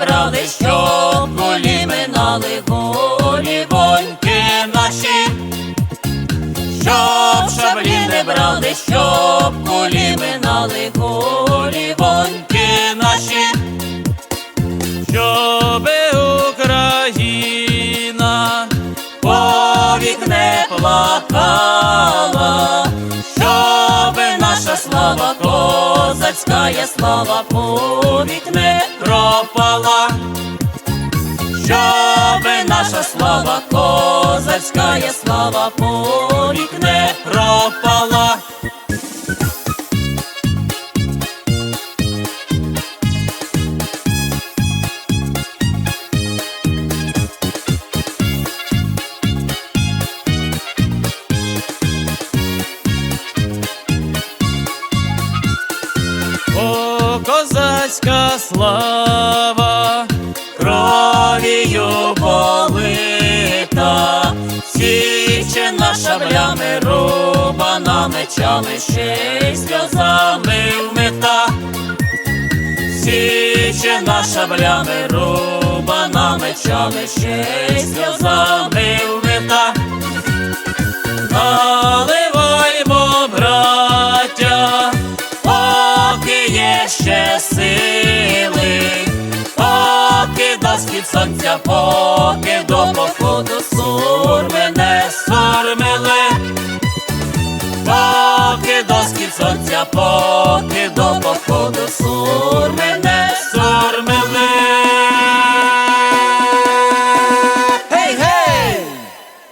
брали, щоб кулі минали голі воньки наші, щоб шаблі не брали, щоб кулі минали голі воньки наші, Щоби Україна повік не плакала, козацька слава повік не пропала. Щоби наша слава козацька слава повік не пропала. О, козацька слава, кров'ю полита, січена шаблями, рубана мечами, ще й сльозами вмита, січена шаблями, рубана мечами, ще й сльозами вмита. Схід сонця, поки до походу сурми не сурмили, поки до схід сонця, поки до походу